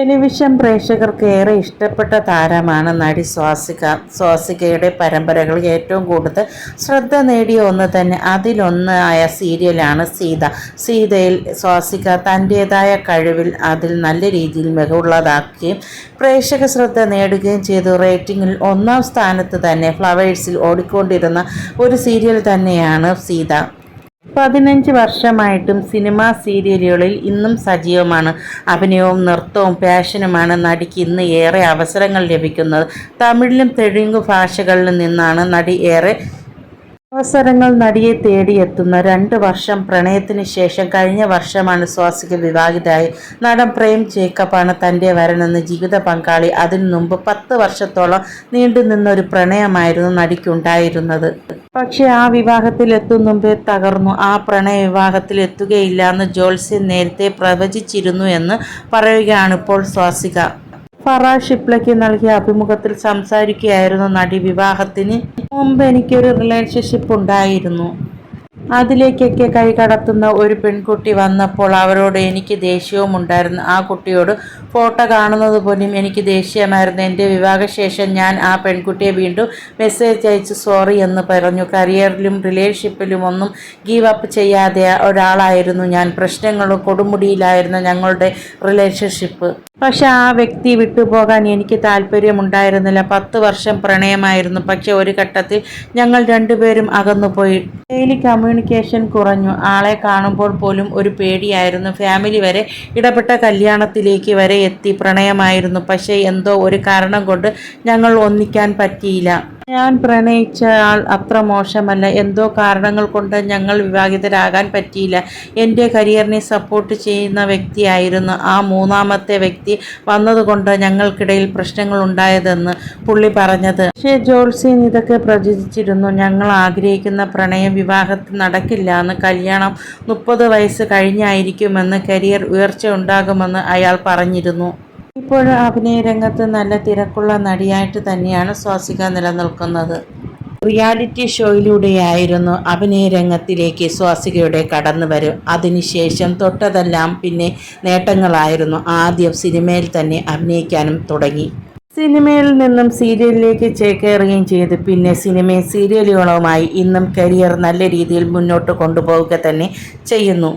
Television പ്രേക്ഷകർക്ക് ഏറെ ഇഷ്ടപ്പെട്ട താരമാണ് നടി സ്വാസിക. സ്വാസികയുടെ പരമ്പരകൾ ഏറ്റവും കൂടുതൽ ശ്രദ്ധ നേടിയ ഒന്ന് തന്നെ അതിലൊന്നായ സീരിയലാണ് സീത. സീതയിൽ സ്വാസിക തന്റേതായ കഴിവിൽ അതിൽ നല്ല രീതിയിൽ മികവുള്ളതാക്കുകയും പ്രേക്ഷക ശ്രദ്ധ നേടുകയും ചെയ്തു. റേറ്റിംഗിൽ ഒന്നാം സ്ഥാനത്ത് തന്നെ ഫ്ലവേഴ്സിൽ ഓടിക്കൊണ്ടിരുന്ന ഒരു സീരിയൽ തന്നെയാണ് സീത. പതിനഞ്ച് വർഷമായിട്ടും സിനിമാ സീരിയലുകളിൽ ഇന്നും സജീവമാണ്. അഭിനയവും നൃത്തവും പാഷനുമാണ് നടിക്ക് ഇന്ന് ഏറെ അവസരങ്ങൾ ലഭിക്കുന്നത്. തമിഴിലും തെലുങ്ക് ഭാഷകളിലും നിന്നാണ് നടി ഏറെ അവസരങ്ങൾ നടിയെ തേടിയെത്തുന്ന രണ്ട് വർഷം പ്രണയത്തിന് ശേഷം കഴിഞ്ഞ വർഷമാണ് സ്വാസിക വിവാഹിതായി നടൻ പ്രേം ജേക്കബാണ് തന്റെ വരനെന്ന് ജീവിത പങ്കാളി. അതിനു മുമ്പ് പത്ത് വർഷത്തോളം നീണ്ടു നിന്നൊരു പ്രണയമായിരുന്നു നടിക്കുണ്ടായിരുന്നത്. പക്ഷെ ആ വിവാഹത്തിൽ എത്തും മുമ്പേ തകർന്നു. ആ പ്രണയ വിവാഹത്തിൽ എത്തുകയില്ല എന്ന് ജോത്സ്യൻ നേരത്തെ പ്രവചിച്ചിരുന്നു എന്ന് പറയുകയാണിപ്പോൾ സ്വാസിക. ഫറാ ഷിപ്ലയ്ക്ക് നൽകിയ അഭിമുഖത്തിൽ സംസാരിക്കുകയായിരുന്നു നടി വിവാഹത്തിന് മുമ്പ് എനിക്കൊരു റിലേഷൻഷിപ്പ് ഉണ്ടായിരുന്നു. അതിലേക്കൊക്കെ കൈ കടത്തുന്ന ഒരു പെൺകുട്ടി വന്നപ്പോൾ അവരോട് എനിക്ക് ദേഷ്യവും ഉണ്ടായിരുന്നു ആ കുട്ടിയോട് ഫോട്ടോ കാണുന്നത് പോലും എനിക്ക് ദേഷ്യമായിരുന്നു. എന്റെ വിവാഹശേഷം ഞാൻ ആ പെൺകുട്ടിയെ വീണ്ടും മെസ്സേജ് അയച്ച് സോറി എന്ന് പറഞ്ഞു. കരിയറിലും റിലേഷൻഷിപ്പിലും ഒന്നും ഗീവ് അപ്പ് ചെയ്യാതെ ഒരാളായിരുന്നു ഞാൻ. പ്രശ്നങ്ങളും കൊടുമുടിയിലായിരുന്നു ഞങ്ങളുടെ റിലേഷൻഷിപ്പ്. പക്ഷെ ആ വ്യക്തി വിട്ടുപോകാൻ എനിക്ക് താല്പര്യമുണ്ടായിരുന്നില്ല. പത്ത് വർഷം പ്രണയമായിരുന്നു. പക്ഷെ ഒരു ഘട്ടത്തിൽ ഞങ്ങൾ രണ്ടുപേരും അകന്നുപോയി. ഡെയിലി കമ്മ്യൂണിക്കേഷൻ കുറഞ്ഞു. ആളെ കാണുമ്പോൾ പോലും ഒരു പേടിയായിരുന്നു. ഫാമിലി വരെ ഇടപെട്ട കല്യാണത്തിലേക്ക് വരെ എത്തി. പ്രണയമായിരുന്നു. പക്ഷേ എന്തോ ഒരു കാരണം കൊണ്ട് ഞങ്ങൾ ഒന്നിക്കാൻ പറ്റിയില്ല. ഞാൻ പ്രണയിച്ച ആൾ അത്ര മോശമല്ല. എന്തോ കാരണങ്ങൾ കൊണ്ട് ഞങ്ങൾ വിവാഹിതരാകാൻ പറ്റിയില്ല. എന്റെ കരിയറിനെ സപ്പോർട്ട് ചെയ്യുന്ന വ്യക്തിയായിരുന്നു ആ മൂന്നാമത്തെ വ്യക്തി വന്നതുകൊണ്ട് ഞങ്ങൾക്കിടയിൽ പ്രശ്നങ്ങൾ ഉണ്ടായതെന്ന് പുള്ളി പറഞ്ഞത്. പക്ഷേ ജോൾസിൻ ഇതൊക്കെ പ്രചരിച്ചിരുന്നു. ഞങ്ങൾ ആഗ്രഹിക്കുന്ന പ്രണയം വിവാഹത്തിൽ നടക്കില്ല എന്ന് കല്യാണം മുപ്പത് വയസ്സ് കഴിഞ്ഞായിരിക്കുമെന്ന് കരിയർ ഉയർച്ച ഉണ്ടാകുമെന്ന് അയാൾ പറഞ്ഞിരുന്നു. ഇപ്പോൾ അഭിനയ രംഗത്ത് നല്ല തിരക്കുള്ള നടിയായിട്ട് തന്നെയാണ് സ്വാസിക നിലനിൽക്കുന്നത്. റിയാലിറ്റി ഷോയിലൂടെയായിരുന്നു അഭിനയ രംഗത്തിലേക്ക് സ്വാസികയുടെ കടന്നുവരും അതിനുശേഷം തൊട്ടതെല്ലാം പിന്നെ നേട്ടങ്ങളായിരുന്നു ആദ്യം സിനിമയിൽ തന്നെ അഭിനയിക്കാനും തുടങ്ങി. സിനിമയിൽ നിന്നും സീരിയലിലേക്ക് ചേക്കേറുകയും ചെയ്തു. പിന്നെ സിനിമയും സീരിയലുകളുമായി ഇന്നും കരിയർ നല്ല രീതിയിൽ മുന്നോട്ട് കൊണ്ടുപോവുക തന്നെ ചെയ്യുന്നു.